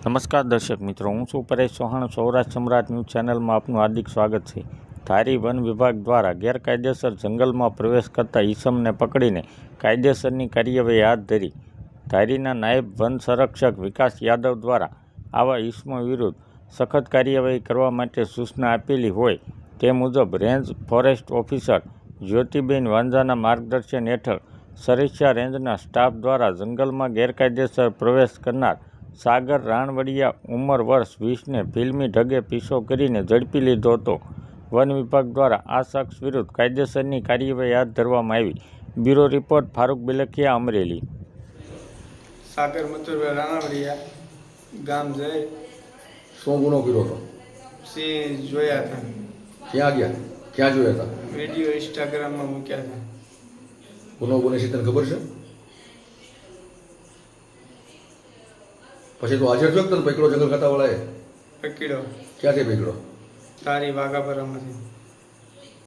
નમસ્કાર દર્શક મિત્રો, હું છું પરેશ ચૌહાણ. સૌરાષ્ટ્ર સમ્રાટ ન્યૂઝ ચેનલમાં આપનું હાર્દિક સ્વાગત છે. ધારી વન વિભાગ દ્વારા ગેરકાયદેસર જંગલમાં પ્રવેશ કરતા ઈસમને પકડીને કાયદેસરની કાર્યવાહી હાથ ધરી ધારીના નાયબ વન સંરક્ષક વિકાસ યાદવ દ્વારા આવા ઈસમો વિરુદ્ધ સખત કાર્યવાહી કરવા માટે સૂચના આપેલી હોય તે મુજબ રેન્જ ફોરેસ્ટ ઓફિસર જ્યોતિબેન વાંઝાના માર્ગદર્શન હેઠળ સરીસા રેન્જના સ્ટાફ દ્વારા જંગલમાં ગેરકાયદેસર પ્રવેશ કરનાર સાગર રાણવડિયા ઉંમર વર્ષ વીસને ફિલ્મી ઢગે પીછો કરીને ઝડપી લીધો હતો. વન વિભાગ દ્વારા આ શખ્સ વિરુદ્ધ કાયદેસરની કાર્યવાહી હાથ ધરવામાં આવી. Bureau report Farooq Bilakhiya Amreli. સાગર મથુરભાઈ રાણાવડિયા ગામ જઈ શું ગુનો કર્યો હતો? સિંહ જોયા હતા. ક્યાં ગયા? ક્યાં જોયા હતા? વીડિયો ઇન્સ્ટાગ્રામમાં મૂક્યા હતા. ગુનો ગુને છે તને ખબર છે? પછી તો આજે કે તને પકડો જંગલ ખાતાવાળાએ પકડ્યો ક્યાંથી પકડ્યો તારી વાઘાપરામાંથી